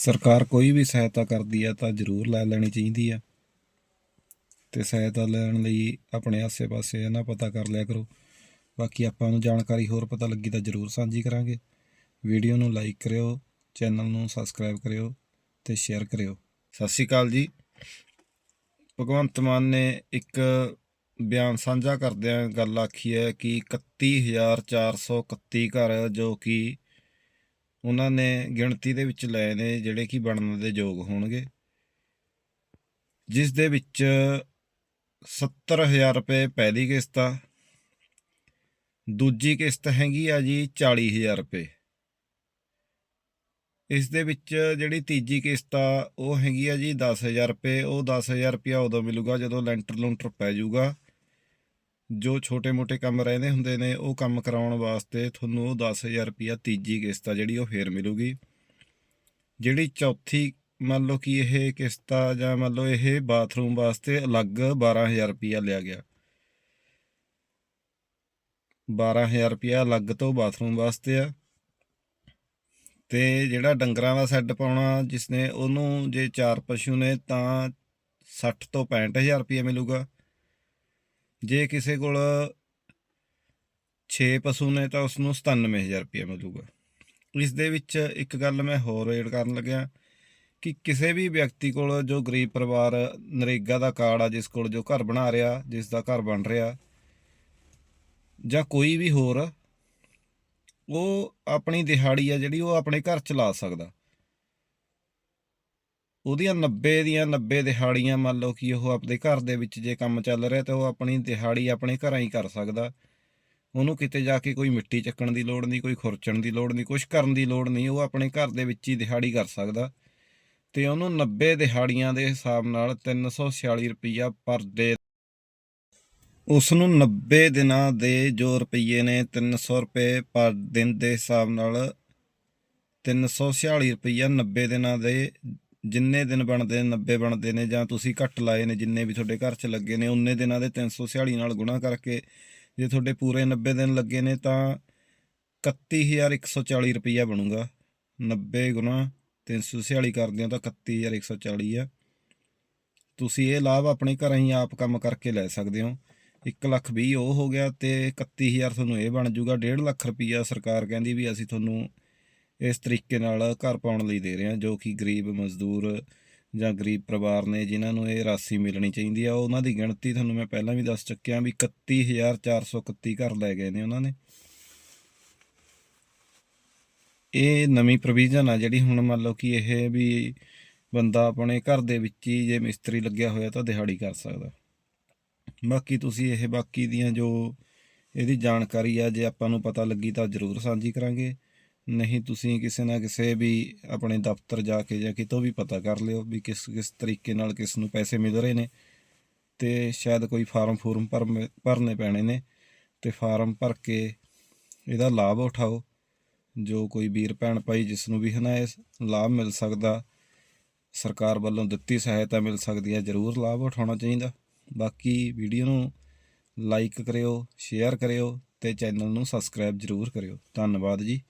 ਸਰਕਾਰ ਕੋਈ ਵੀ ਸਹਾਇਤਾ ਕਰਦੀ ਆ ਤਾਂ ਜ਼ਰੂਰ ਲੈ ਲੈਣੀ ਚਾਹੀਦੀ ਆ। ਤੇ ਸਹਾਇਤਾ ਲੈਣ ਲਈ ਆਪਣੇ ਆਸੇ-ਪਾਸੇ ਇਹਨਾਂ ਪਤਾ ਕਰ ਲਿਆ ਕਰੋ। ਬਾਕੀ ਆਪਾਂ ਨੂੰ ਜਾਣਕਾਰੀ ਹੋਰ ਪਤਾ ਲੱਗੀ ਤਾਂ ਜ਼ਰੂਰ ਸਾਂਝੀ ਕਰਾਂਗੇ। ਵੀਡੀਓ ਨੂੰ ਲਾਈਕ ਕਰਿਓ, ਚੈਨਲ ਨੂੰ ਸਬਸਕ੍ਰਾਈਬ ਕਰਿਓ ਤੇ ਸ਼ੇਅਰ ਕਰਿਓ। ਸਤਿ ਸ਼੍ਰੀ ਅਕਾਲ ਜੀ। ਭਗਵੰਤ ਮਾਨ ਨੇ ਇੱਕ ਬਿਆਨ ਸਾਂਝਾ ਕਰਦਿਆਂ ਗੱਲ ਆਖੀ ਹੈ ਕਿ 31431 ਘਰ ਜੋ ਕਿ ਉਹਨਾਂ ਨੇ ਗਿਣਤੀ ਦੇ ਵਿੱਚ ਲਏ ਨੇ ਜਿਹੜੇ ਕਿ ਬਣਨ ਦੇ ਯੋਗ ਹੋਣਗੇ। ਜਿਸ ਦੇ ਵਿੱਚ 70000 ਰੁਪਏ ਪਹਿਲੀ ਕਿਸ਼ਤ ਆ, ਦੂਜੀ ਕਿਸ਼ਤ ਹੈਗੀ ਆ ਜੀ 40000 ਰੁਪਏ। ਇਸ ਦੇ ਵਿੱਚ ਜਿਹੜੀ ਤੀਜੀ ਕਿਸ਼ਤ ਆ, ਉਹ ਹੈਗੀ ਆ ਜੀ 10000 ਰੁਪਏ, ਉਹ 10000 ਰੁਪਇਆ ਉਦੋਂ ਮਿਲੂਗਾ ਜਦੋਂ ਲੈਂਟਰ ਲੂੰਟਰ ਪੈ ਜਾਊਗਾ ਜੋ ਛੋਟੇ-ਮੋਟੇ ਕੰਮ ਰਹਿੰਦੇ ਹੁੰਦੇ ਨੇ, ਉਹ ਕੰਮ ਕਰਾਉਣ ਵਾਸਤੇ ਤੁਹਾਨੂੰ ਉਹ 10000 ਰੁਪਇਆ ਤੀਜੀ ਕਿਸ਼ਤ ਆ ਜਿਹੜੀ ਉਹ ਫੇਰ ਮਿਲੂਗੀ। ਜਿਹੜੀ ਚੌਥੀ, ਮੰਨ ਲਓ ਕਿ ਇਹ ਕਿਸ਼ਤ ਆ ਜਾਂ ਮੰਨ ਲਓ ਇਹ ਬਾਥਰੂਮ ਵਾਸਤੇ ਅਲੱਗ 12000 ਰੁਪਇਆ ਲਿਆ ਗਿਆ। 12000 ਰੁਪਇਆ ਅਲੱਗ ਤੋਂ ਬਾਥਰੂਮ ਵਾਸਤੇ ਆ। ਤੇ ਜਿਹੜਾ ਡੰਗਰਾਂ ਦਾ ਸੈੱਡ ਪਾਉਣਾ ਜਿਸਨੇ ਉਹਨੂੰ ਜੇ ਚਾਰ ਪਸ਼ੂ ਨੇ ਤਾਂ 60 ਤੋਂ 65000 ਰੁਪਏ ਮਿਲੂਗਾ। ਜੇ ਕਿਸੇ ਕੋਲ 6 ਪਸ਼ੂ ਨੇ ਤਾਂ ਉਸ ਨੂੰ 97000 ਰੁਪਏ ਮਿਲੂਗਾ। ਇਸ ਦੇ ਵਿੱਚ ਇੱਕ ਗੱਲ ਮੈਂ ਹੋਰ ਐਡ ਕਰਨ ਲੱਗਿਆ ਕਿ ਕਿਸੇ ਵੀ ਵਿਅਕਤੀ ਕੋਲ ਜੋ ਗਰੀਬ ਪਰਿਵਾਰ ਨਰੇਗਾ ਦਾ ਕਾਰਡ ਆ, ਜਿਸ ਕੋਲ ਜੋ ਘਰ ਬਣਾ ਰਿਹਾ, ਜਿਸ ਦਾ ਘਰ ਬਣ ਰਿਹਾ, ਜਾਂ ਕੋਈ ਵੀ ਹੋਰ, ਉਹ ਆਪਣੀ ਦਿਹਾੜੀ ਆ ਜਿਹੜੀ ਉਹ ਆਪਣੇ ਘਰ ਚਲਾ ਸਕਦਾ। ਉਹਦੀਆਂ 90 ਦੀਆਂ 90 ਦਿਹਾੜੀਆਂ ਮੰਨ ਲਓ ਕਿ ਉਹ ਆਪਣੇ ਘਰ ਦੇ ਵਿੱਚ ਜੇ ਕੰਮ ਚੱਲ ਰਿਹਾ ਤਾਂ ਉਹ ਆਪਣੀ ਦਿਹਾੜੀ ਆਪਣੇ ਘਰਾਂ ਹੀ ਕਰ ਸਕਦਾ। ਉਹਨੂੰ ਕਿਤੇ ਜਾ ਕੇ ਕੋਈ ਮਿੱਟੀ ਚੱਕਣ ਦੀ ਲੋੜ ਨਹੀਂ, ਕੋਈ ਖੁਰਚਣ ਦੀ ਲੋੜ ਨਹੀਂ ਕੁਝ ਕਰਨ ਦੀ ਲੋੜ ਨਹੀਂ, ਉਹ ਆਪਣੇ ਘਰ ਦੇ ਵਿੱਚ ਹੀ ਦਿਹਾੜੀ ਕਰ ਸਕਦਾ। ਤੇ ਉਹਨੂੰ 90 ਦਿਹਾੜੀਆਂ ਦੇ ਹਿਸਾਬ ਨਾਲ 346 ਰੁਪਈਆ ਪਰ ਡੇ ਉਸ ਨੂੰ 90 ਦਿਨਾਂ ਦੇ ਜੋ ਰੁਪਈਏ ਨੇ 300 ਰੁਪਏ ਪਰ ਦਿਨ ਦੇ ਹਿਸਾਬ ਨਾਲ 346 ਰੁਪਈਆ 90 ਦਿਨਾਂ ਦੇ ਜਿੰਨੇ ਦਿਨ ਬਣਦੇ ਨੇ 90 ਬਣਦੇ ਨੇ ਜਾਂ ਤੁਸੀਂ ਘੱਟ ਲਾਏ ਨੇ, ਜਿੰਨੇ ਵੀ ਤੁਹਾਡੇ ਘਰ 'ਚ ਲੱਗੇ ਨੇ, ਉਨੇ ਦਿਨਾਂ ਦੇ 346 ਨਾਲ ਗੁਣਾ ਕਰਕੇ ਜੇ ਤੁਹਾਡੇ ਪੂਰੇ 90 ਦਿਨ ਲੱਗੇ ਨੇ ਤਾਂ 31140 ਰੁਪਈਆ ਬਣੂਗਾ। 90 ਗੁਣਾ 346 ਕਰਦੇ ਹੋ ਤਾਂ 31140 ਆ। ਤੁਸੀਂ ਇਹ ਲਾਭ ਆਪਣੇ ਘਰਾਂ ਹੀ ਆਪ ਕੰਮ ਕਰਕੇ ਲੈ ਸਕਦੇ ਹੋ। 1 ਲੱਖ ਵੀਹ ਉਹ ਹੋ ਗਿਆ ਤੇ 31000 ਤੁਹਾਨੂੰ ਇਹ ਬਣ ਜਾਊਗਾ 1.5 ਲੱਖ ਰੁਪਈਆ ਸਰਕਾਰ ਕਹਿੰਦੀ ਵੀ ਅਸੀਂ ਤੁਹਾਨੂੰ ਇਸ ਤਰੀਕੇ ਨਾਲ ਘਰ ਪਾਉਣ ਲਈ ਦੇ ਰਹੇ ਹਾਂ, ਜੋ ਕਿ ਗਰੀਬ ਮਜ਼ਦੂਰ ਜਾਂ ਗਰੀਬ ਪਰਿਵਾਰ ਨੇ ਜਿਨ੍ਹਾਂ ਨੂੰ ਇਹ ਰਾਸ਼ੀ ਮਿਲਣੀ ਚਾਹੀਦੀ ਆ। ਉਹਨਾਂ ਦੀ ਗਿਣਤੀ ਤੁਹਾਨੂੰ ਮੈਂ ਪਹਿਲਾਂ ਵੀ ਦੱਸ ਚੁੱਕਿਆ ਵੀ 31431 ਘਰ ਲੈ ਗਏ ਨੇ ਉਹਨਾਂ ਨੇ। ਇਹ ਨਵੀਂ ਪ੍ਰੋਵੀਜ਼ਨ ਆ ਜਿਹੜੀ ਹੁਣ ਮੰਨ ਲਓ ਕਿ ਇਹ ਵੀ ਬੰਦਾ ਆਪਣੇ ਘਰ ਦੇ ਵਿੱਚ ਹੀ ਜੇ ਮਿਸਤਰੀ ਲੱਗਿਆ ਹੋਇਆ ਤਾਂ ਦਿਹਾੜੀ ਕਰ ਸਕਦਾ। ਬਾਕੀ ਤੁਸੀਂ ਇਹ ਬਾਕੀ ਦੀਆਂ ਜੋ ਇਹਦੀ ਜਾਣਕਾਰੀ ਆ, ਜੇ ਆਪਾਂ ਨੂੰ ਪਤਾ ਲੱਗੀ ਤਾਂ ਜ਼ਰੂਰ ਸਾਂਝੀ ਕਰਾਂਗੇ। ਨਹੀਂ, ਤੁਸੀਂ ਕਿਸੇ ਨਾ ਕਿਸੇ ਵੀ ਆਪਣੇ ਦਫ਼ਤਰ ਜਾ ਕੇ ਜਾਂ ਕਿਤੋਂ ਵੀ ਪਤਾ ਕਰ ਲਿਓ ਵੀ ਕਿਸ ਕਿਸ ਤਰੀਕੇ ਨਾਲ ਕਿਸ ਨੂੰ ਪੈਸੇ ਮਿਲ ਰਹੇ ਨੇ ਤੇ ਸ਼ਾਇਦ ਕੋਈ ਫਾਰਮ ਫੂਰਮ ਭਰਨੇ ਭਰਨੇ ਪੈਣੇ ਨੇ ਤੇ ਫਾਰਮ ਭਰ ਕੇ ਇਹਦਾ ਲਾਭ ਉਠਾਓ। ਜੋ ਕੋਈ ਵੀਰ ਭੈਣ ਭਾਈ ਜਿਸ ਨੂੰ ਵੀ ਹਨਾ ਇਸ ਲਾਭ ਮਿਲ ਸਕਦਾ, ਸਰਕਾਰ ਵੱਲੋਂ ਦਿੱਤੀ ਸਹਾਇਤਾ ਮਿਲ ਸਕਦੀ ਹੈ, ਜ਼ਰੂਰ ਲਾਭ ਉਠਾਉਣਾ ਚਾਹੀਦਾ। ਬਾਕੀ ਵੀਡੀਓ ਨੂੰ ਲਾਈਕ ਕਰਿਓ, ਸ਼ੇਅਰ ਕਰਿਓ ਤੇ ਚੈਨਲ ਨੂੰ ਸਬਸਕ੍ਰਾਈਬ ਜ਼ਰੂਰ ਕਰਿਓ। ਧੰਨਵਾਦ ਜੀ।